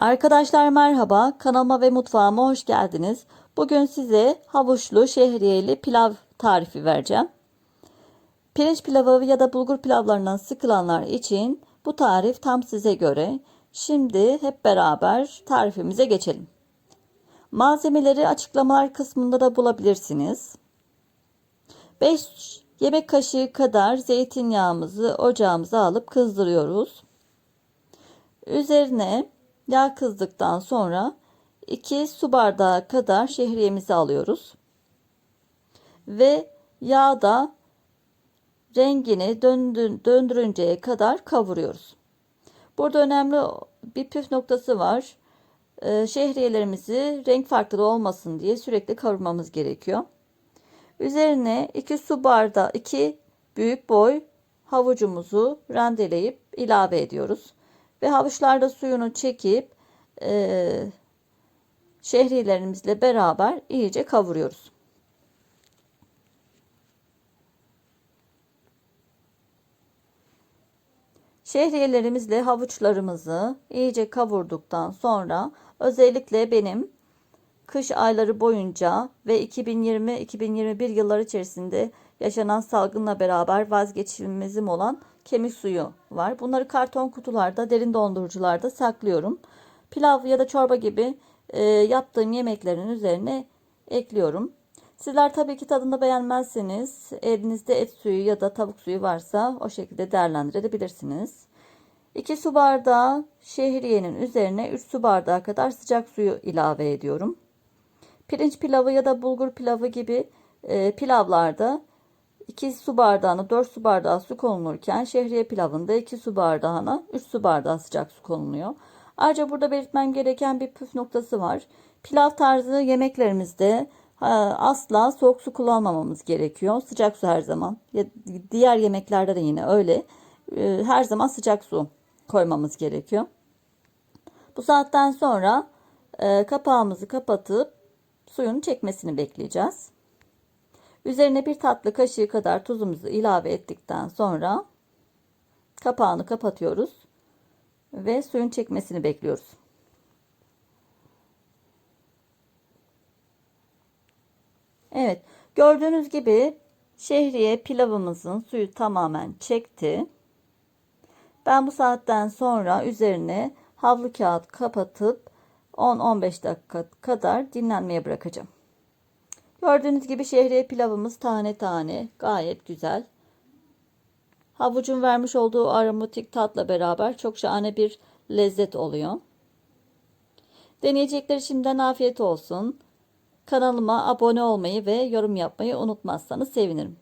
Arkadaşlar merhaba, kanalıma ve mutfağıma hoş geldiniz. Bugün size havuçlu şehriyeli pilav tarifi vereceğim. Pirinç pilavı ya da bulgur pilavlarından sıkılanlar için bu tarif tam size göre. Şimdi hep beraber tarifimize geçelim. Malzemeleri açıklamalar kısmında da bulabilirsiniz. 5 yemek kaşığı kadar zeytinyağımızı ocağımıza alıp kızdırıyoruz. Üzerine yağ kızdıktan sonra 2 su bardağı kadar şehriyemizi alıyoruz. Ve yağda rengini döndür, döndürünceye kadar kavuruyoruz. Burada önemli bir püf noktası var. Ee, şehriyelerimizi renk farklılığı olmasın diye sürekli kavurmamız gerekiyor. Üzerine 2 su bardağı 2 büyük boy havucumuzu rendeleyip ilave ediyoruz. Ve havuçlarda suyunu çekip e, şehriyelerimizle beraber iyice kavuruyoruz. Şehriyelerimizle havuçlarımızı iyice kavurduktan sonra özellikle benim kış ayları boyunca ve 2020-2021 yılları içerisinde yaşanan salgınla beraber vazgeçilmezim olan kemik suyu var. Bunları karton kutularda, derin dondurucularda saklıyorum. Pilav ya da çorba gibi e, yaptığım yemeklerin üzerine ekliyorum. Sizler tabii ki tadını beğenmezseniz elinizde et suyu ya da tavuk suyu varsa o şekilde değerlendirebilirsiniz. 2 su bardağı şehriyenin üzerine 3 su bardağı kadar sıcak suyu ilave ediyorum. Pirinç pilavı ya da bulgur pilavı gibi e, pilavlarda 2 su bardağına 4 su bardağı su konulurken şehriye pilavında 2 su bardağına 3 su bardağı sıcak su konuluyor. Ayrıca burada belirtmem gereken bir püf noktası var. Pilav tarzı yemeklerimizde asla soğuk su kullanmamamız gerekiyor. Sıcak su her zaman. Diğer yemeklerde de yine öyle. E, her zaman sıcak su koymamız gerekiyor. Bu saatten sonra e, kapağımızı kapatıp suyun çekmesini bekleyeceğiz. Üzerine bir tatlı kaşığı kadar tuzumuzu ilave ettikten sonra kapağını kapatıyoruz ve suyun çekmesini bekliyoruz. Evet, gördüğünüz gibi şehriye pilavımızın suyu tamamen çekti. Ben bu saatten sonra üzerine havlu kağıt kapatıp 10-15 dakika kadar dinlenmeye bırakacağım. Gördüğünüz gibi şehriye pilavımız tane tane gayet güzel. Havucun vermiş olduğu aromatik tatla beraber çok şahane bir lezzet oluyor. Deneyecekler şimdiden afiyet olsun. Kanalıma abone olmayı ve yorum yapmayı unutmazsanız sevinirim.